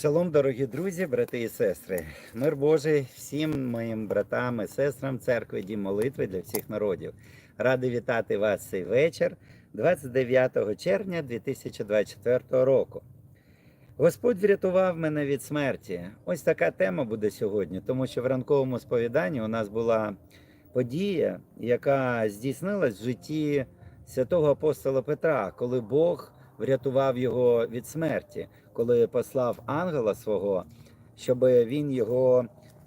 Шалом, дорогі друзі, брати і сестри. Мир Божий всім моїм братам і сестрам церкви Дім молитви для всіх народів. Радий вітати вас цей вечір, 29 червня 2024 року. Господь врятував мене від смерті. Ось така тема буде сьогодні, тому що в ранковому сповіданні у нас була подія, яка здійснилась в житті святого апостола Петра, коли Бог врятував його від смерті, коли послав ангела свого, щоб він його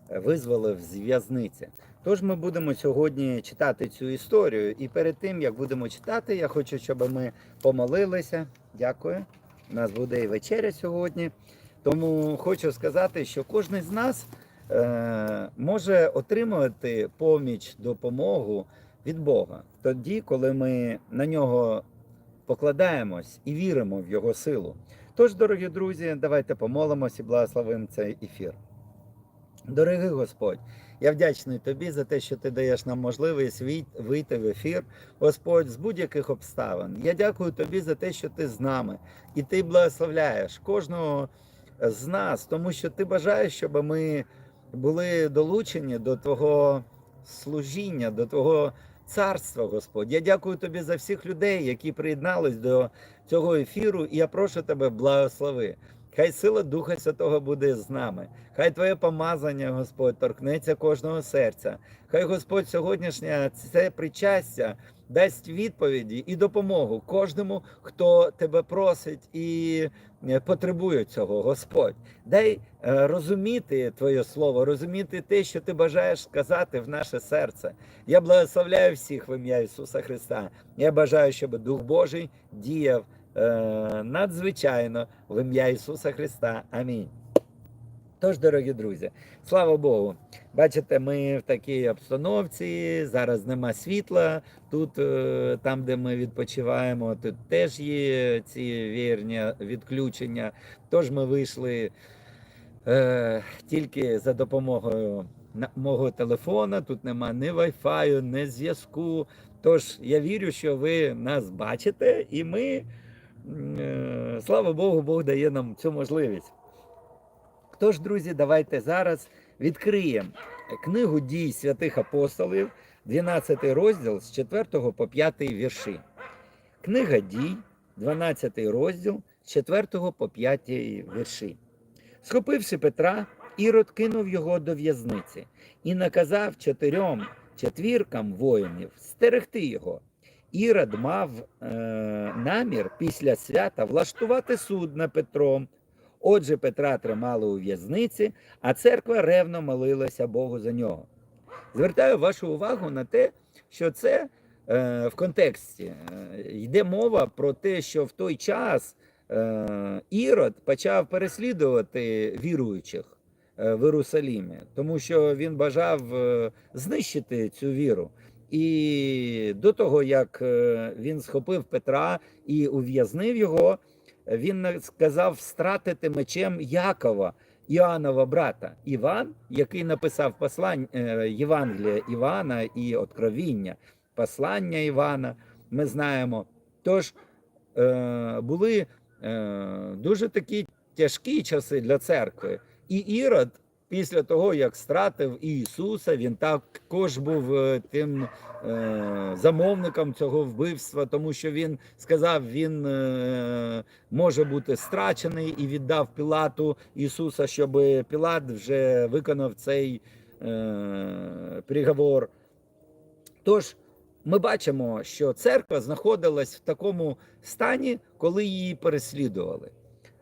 визволив з в'язниці. Тож ми будемо сьогодні читати цю історію. І перед тим як будемо читати, я хочу, щоб ми помолилися. Дякую. У нас буде і вечеря сьогодні. Тому хочу сказати, що кожен з нас е, може отримувати поміч, допомогу від Бога тоді, коли ми на нього покладаємось і віримо в Його силу. Тож, дорогі друзі, давайте помолимось і благословимо цей ефір. Дорогий Господь, я вдячний тобі за те, що ти даєш нам можливість вийти в ефір, Господь, з будь-яких обставин. Я дякую тобі за те, що ти з нами, і ти благословляєш кожного з нас, тому що ти бажаєш, щоб ми були долучені до Твого служіння, до Твого царства, Господь. Я дякую тобі за всіх людей, які приєднались до цього ефіру, і я прошу тебе, благослови. Хай сила Духа Святого буде з нами. Хай Твоє помазання, Господь, торкнеться кожного серця. Хай Господь сьогоднішнє це причастя дасть відповіді і допомогу кожному, хто тебе просить і е, потребує цього, Господь. Дай е, розуміти Твоє слово, розуміти те, що ти бажаєш сказати в наше серце. Я благословляю всіх в ім'я Ісуса Христа. Я бажаю, щоб Дух Божий діяв е, надзвичайно в ім'я Ісуса Христа. Амінь. Тож, дорогі друзі, слава Богу. Бачите, ми в такій обстановці. Зараз нема світла. Тут, е, там, де ми відпочиваємо, тут теж є ці вірні відключення. Тож ми вийшли е, тільки за допомогою мого телефона. Тут нема ні вайфаю, ні зв'язку. Тож я вірю, що ви нас бачите, і ми, е, слава Богу, Бог дає нам цю можливість. Тож, друзі, давайте зараз відкриємо книгу дій святих апостолів, 12 розділ з 4 по 5 вірші. Книга дій, 12 розділ з 4 по 5 вірші. Схопивши Петра, Ірод кинув його до в'язниці і наказав чотирьом четвіркам воїнів стерегти його. Ірод мав е, намір після свята влаштувати суд над Петром. Отже, Петра тримали у в'язниці, а церква ревно молилася Богу за нього. Звертаю вашу увагу на те, що це е, в контексті е, йде мова про те, що в той час е, Ірод почав переслідувати віруючих е, в Єрусалімі, тому що він бажав е, знищити цю віру. І до того, як він схопив Петра і ув'язнив його, він сказав стратити мечем Якова, Іоаннова брата. Іван, який написав послань е, Євангелія Івана і Откровіння, послання Івана, ми знаємо. Тож е, були е, дуже такі тяжкі часи для церкви. І Ірод, після того, як стратив Ісуса, він також був е, тим е, замовником цього вбивства, тому що він сказав, він е, може бути страчений і віддав Пілату Ісуса, щоб Пілат вже виконав цей е, приговор. Тож ми бачимо, що церква знаходилась в такому стані, коли її переслідували.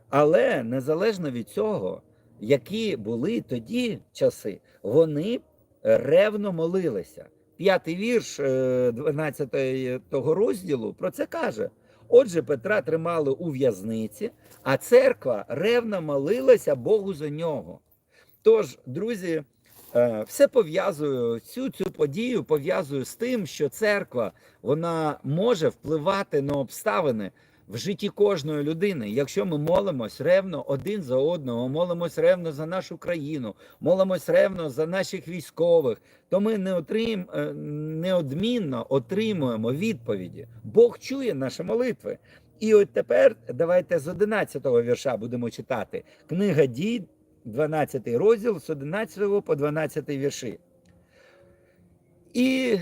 Але незалежно від цього, які були тоді часи, вони ревно молилися. П'ятий вірш 12 того розділу про це каже. Отже, Петра тримали у в'язниці, а церква ревно молилася Богу за нього. Тож, друзі, е, все пов'язую цю цю подію пов'язую з тим, що церква вона може впливати на обставини в житті кожної людини. Якщо ми молимось ревно один за одного, молимось ревно за нашу країну, молимось ревно за наших військових, то ми не отрим, е, неодмінно отримуємо відповіді. Бог чує наші молитви. І от тепер давайте з 11-го вірша будемо читати. Книга дій, 12 розділ, з 11 по 12 вірші. І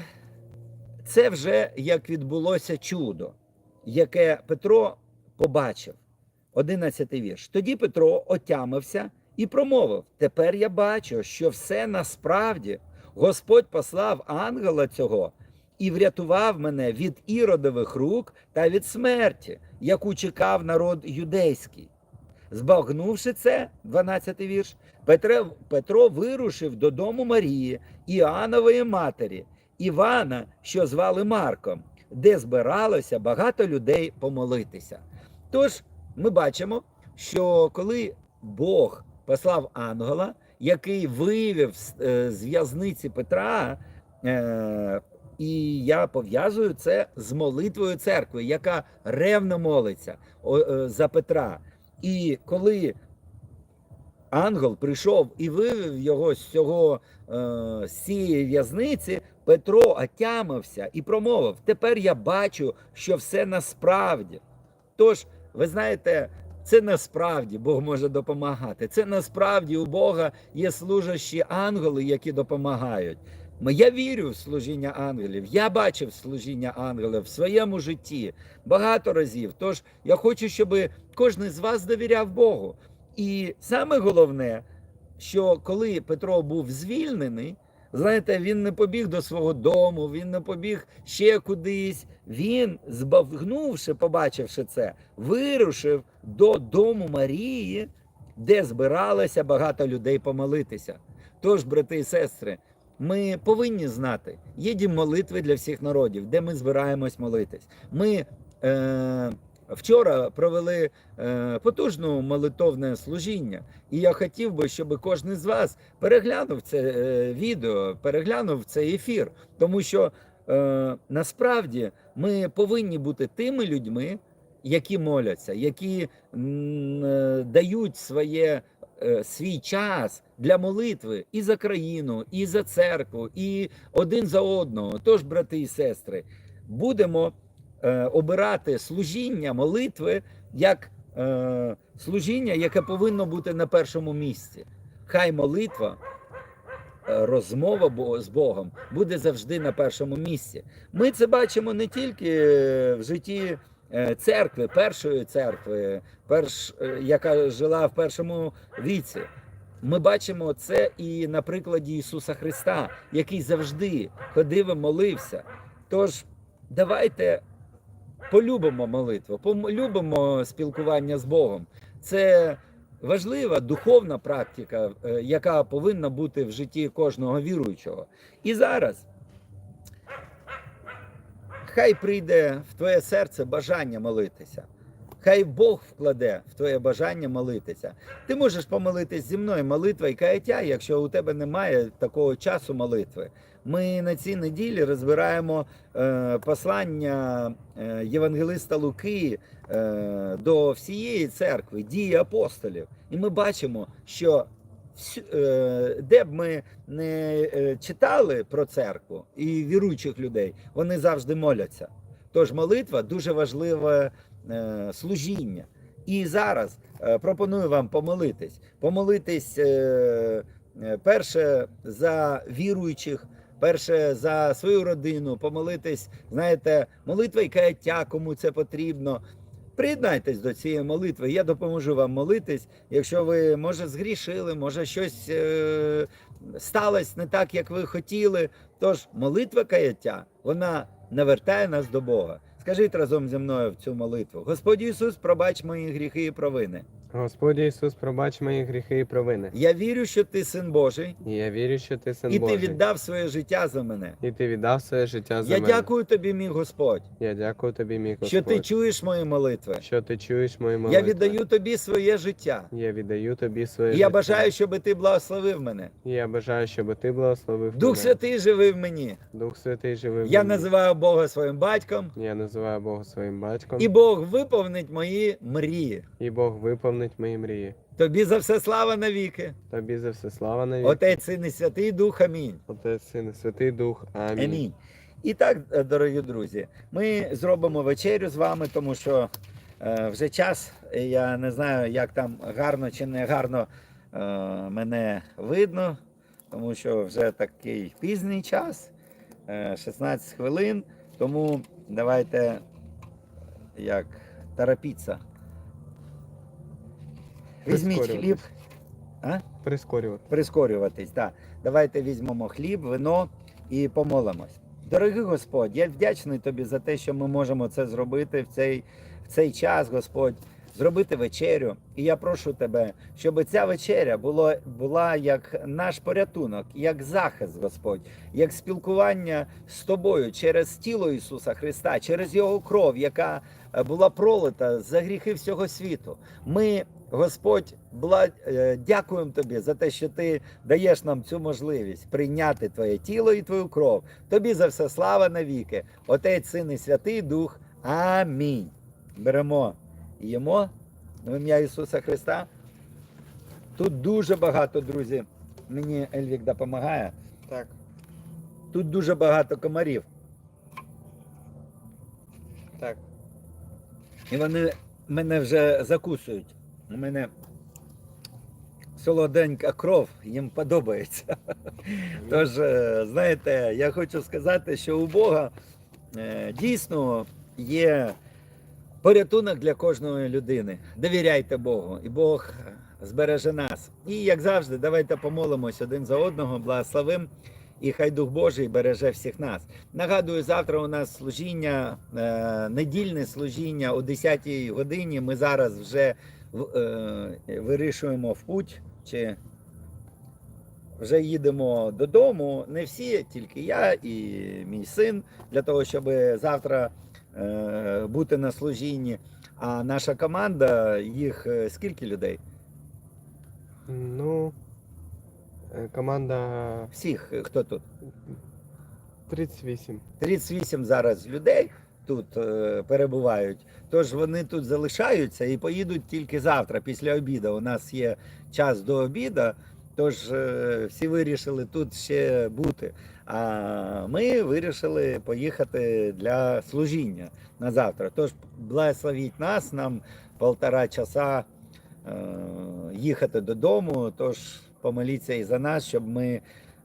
це вже як відбулося чудо, яке Петро побачив. 11 вірш. Тоді Петро отямився і промовив: Тепер я бачу, що все насправді Господь послав ангела цього і врятував мене від іродових рук та від смерті, яку чекав народ юдейський. Збагнувши це, 12 вірш, Петро, Петро вирушив додому Марії, Іоаннової матері, Івана, що звали Марком, де збиралося багато людей помолитися. Тож ми бачимо, що коли Бог послав ангела, який вивів з- е, в'язниці Петра, е, і я пов'язую це з молитвою церкви, яка ревно молиться е, за Петра. І коли ангел прийшов і вивів його з цього е, з цієї в'язниці, Петро отямився і промовив: Тепер я бачу, що все насправді. Тож, ви знаєте, це насправді Бог може допомагати. Це насправді у Бога є служащі ангели, які допомагають. Я вірю в служіння ангелів. Я бачив служіння ангелів в своєму житті багато разів. Тож я хочу, щоб кожен з вас довіряв Богу. І саме головне, що коли Петро був звільнений, знаєте, він не побіг до свого дому, він не побіг ще кудись. Він, збагнувши, побачивши це, вирушив до дому Марії, де збиралося багато людей помолитися. Тож, брати і сестри, ми повинні знати, є дім молитви для всіх народів, де ми збираємось молитись. Ми е, вчора провели е, потужне молитовне служіння, і я хотів би, щоб кожен з вас переглянув це е, відео, переглянув цей ефір, тому що е, насправді ми повинні бути тими людьми, які моляться, які дають своє, свій час для молитви і за країну, і за церкву, і один за одного. Тож, брати і сестри, будемо обирати служіння молитви як е, служіння, яке повинно бути на першому місці. Хай молитва. е, Розмова з Богом буде завжди на першому місці. Ми це бачимо не тільки е, в житті е, церкви, першої церкви, перш, е, яка жила в першому віці. Ми бачимо це і на прикладі Ісуса Христа, який завжди ходив і молився. Тож давайте полюбимо молитву, полюбимо спілкування з Богом. Це важлива духовна практика, е, яка повинна бути в житті кожного віруючого. І зараз хай прийде в твоє серце бажання молитися. Хай Бог вкладе в твоє бажання молитися. Ти можеш помолитись зі мною молитва і каяття, якщо у тебе немає такого часу молитви. Ми на цій неділі розбираємо е, послання е, Євангелиста Луки е, до всієї церкви, дії апостолів. І ми бачимо, що е, де б ми не е, читали про церкву і віруючих людей, вони завжди моляться. Тож молитва дуже важливе е, служіння. І зараз е, пропоную вам помолитись. Помолитись е, е, перше за віруючих, перше за свою родину, помолитись, знаєте, молитва і каяття, кому це потрібно. Приєднайтесь до цієї молитви. Я допоможу вам молитись. Якщо ви може згрішили, може щось е, сталося не так, як ви хотіли. Тож молитва каяття вона навертає нас до Бога. Скажіть разом зі мною в цю молитву: Господь Ісус, пробач мої гріхи і провини. Господи Ісус, пробач мої гріхи і провини. Я вірю, що ти син Божий, І я вірю, що ти син і Божий. ти віддав своє життя за мене. І ти віддав своє життя за Я мене. дякую тобі, мій Господь, Я дякую тобі, мій Господь, що ти чуєш мої молитви. що ти чуєш мої молитви. Я віддаю тобі своє життя. Я віддаю тобі своє І життя. я бажаю, щоб ти благословив мене. І я бажаю, щоб ти благословив Дух мене. Святий живи в мені. Дух Святий живи в Я мені. називаю Бога своїм батьком, Я називаю Бога своїм батьком. і Бог виповнить мої мрії. І Бог виповнить мої мрії. Тобі за все слава навіки. Тобі за все слава навіки. Отець, Син і Святий Дух. Амінь. Отець, Син і Святий Дух. Амінь. Амінь. І так, е, дорогі друзі, ми зробимо вечерю з вами, тому що Е, Вже час. Я не знаю, як там гарно чи не гарно е, мене видно, тому що вже такий пізній час, е, 16 хвилин. Тому давайте як торопіться. Візьміть хліб. А? Прискорювати. прискорюватись. Так. Давайте візьмемо хліб, вино і помолимось. Дорогий Господь, я вдячний тобі за те, що ми можемо це зробити в цей, в цей час, Господь, зробити вечерю. І я прошу тебе, щоб ця вечеря було, була як наш порятунок, як захист, Господь, як спілкування з тобою через тіло Ісуса Христа, через Його кров, яка була пролита за гріхи всього світу. Ми, Господь, е, дякуємо тобі за те, що ти даєш нам цю можливість прийняти Твоє тіло і Твою кров. Тобі за все слава навіки. Отець, Син і Святий Дух. Амінь. Беремо і їмо в ім'я Ісуса Христа. Тут дуже багато, друзі. Мені Ельвік допомагає. Так. Тут дуже багато комарів. Так. І вони мене вже закусують. У мене солоденька кров, їм подобається. Тож, е, знаєте, я хочу сказати, що у Бога е, дійсно є порятунок для кожної людини. Довіряйте Богу, і Бог збереже нас. І як завжди, давайте помолимось один за одного, благословим. І хай Дух Божий береже всіх нас. Нагадую, завтра у нас служіння, е, недільне служіння о 10-й годині. Ми зараз вже вирішуємо в путь, чи вже їдемо додому. Не всі, тільки я і мій син, для того, щоб завтра е, бути на служінні. А наша команда, їх е, скільки людей? Ну, е, команда Всіх, е, хто тут? 38. 38 зараз людей тут е, перебувають. Тож вони тут залишаються і поїдуть тільки завтра, після обіду. У нас є час до обіду, тож е, всі вирішили тут ще бути. А ми вирішили поїхати для служіння на завтра. Тож благословіть нас, нам полтора часа е, їхати додому. Тож помоліться і за нас, щоб ми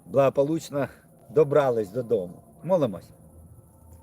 благополучно добрались додому. Молимось.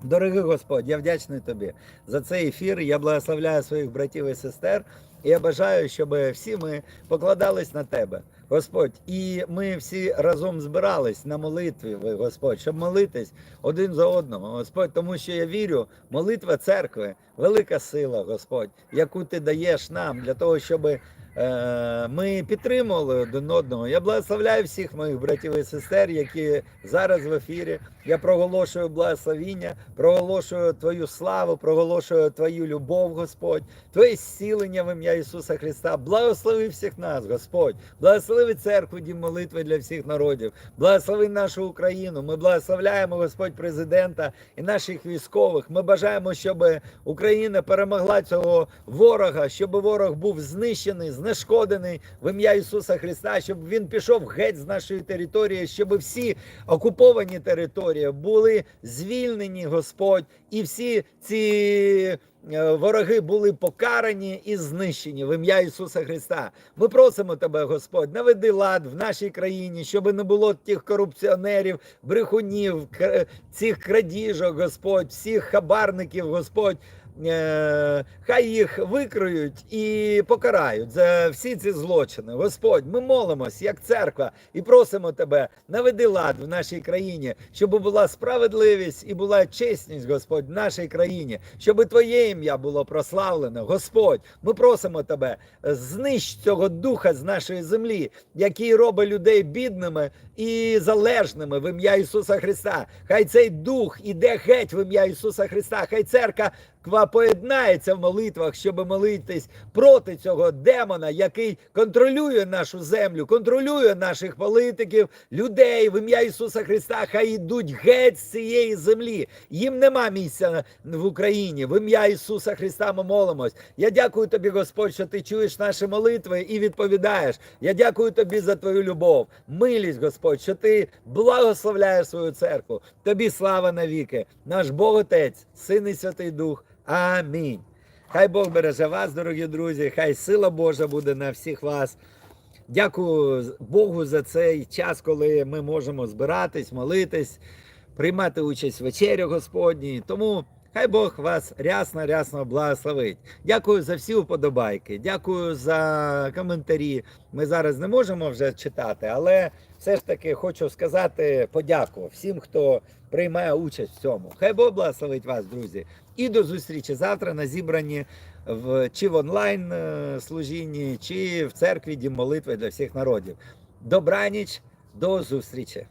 Дорогий Господь, я вдячний тобі за цей ефір. Я благословляю своїх братів і сестер. І я бажаю, щоб всі ми покладались на тебе, Господь. І ми всі разом збирались на молитві, Господь, щоб молитись один за одного, Господь, тому що я вірю, молитва церкви велика сила, Господь, яку ти даєш нам для того, щоб е, ми підтримували один одного. Я благословляю всіх моїх братів і сестер, які зараз в ефірі. Я проголошую благословіння, проголошую Твою славу, проголошую Твою любов, Господь, Твоє зцілення в ім'я Ісуса Христа. Благослови всіх нас, Господь. Благослови церкву, дім молитви для всіх народів. Благослови нашу Україну. Ми благословляємо, Господь, президента і наших військових. Ми бажаємо, щоб Україна перемогла цього ворога, щоб ворог був знищений, знешкодений в ім'я Ісуса Христа, щоб він пішов геть з нашої території, щоб всі окуповані території були звільнені, Господь, і всі ці е, вороги були покарані і знищені в ім'я Ісуса Христа. Ми просимо тебе, Господь, наведи лад в нашій країні, щоб не було тих корупціонерів, брехунів, цих крадіжок, Господь, всіх хабарників, Господь. Е, Хай їх викриють і покарають за всі ці злочини. Господь, ми молимось як церква і просимо тебе, наведи лад в нашій країні, щоб була справедливість і була чесність, Господь, в нашій країні, щоб Твоє ім'я було прославлено. Господь, ми просимо тебе, знищ цього духа з нашої землі, який робить людей бідними і залежними в ім'я Ісуса Христа. Хай цей дух іде геть в ім'я Ісуса Христа. Хай церква Ква поєднається в молитвах, щоб молитись проти цього демона, який контролює нашу землю, контролює наших політиків, людей в ім'я Ісуса Христа. Хай йдуть геть з цієї землі. Їм нема місця в Україні. В ім'я Ісуса Христа ми молимось. Я дякую тобі, Господь, що ти чуєш наші молитви і відповідаєш. Я дякую тобі за твою любов, милість, Господь, що ти благословляєш свою церкву. Тобі слава навіки, наш Бог Отець, Син і Святий Дух. Амінь. Хай Бог береже вас, дорогі друзі. Хай сила Божа буде на всіх вас. Дякую Богу за цей час, коли ми можемо збиратись, молитись, приймати участь в вечері Господній. Тому хай Бог вас рясно, рясно благословить. Дякую за всі вподобайки, дякую за коментарі. Ми зараз не можемо вже читати, але все ж таки хочу сказати подяку всім, хто приймає участь в цьому. Хай Бог благословить вас, друзі. І до зустрічі завтра на зібранні в чи в онлайн е, служінні, чи в церкві дім молитви для всіх народів. Добраніч, до зустрічі!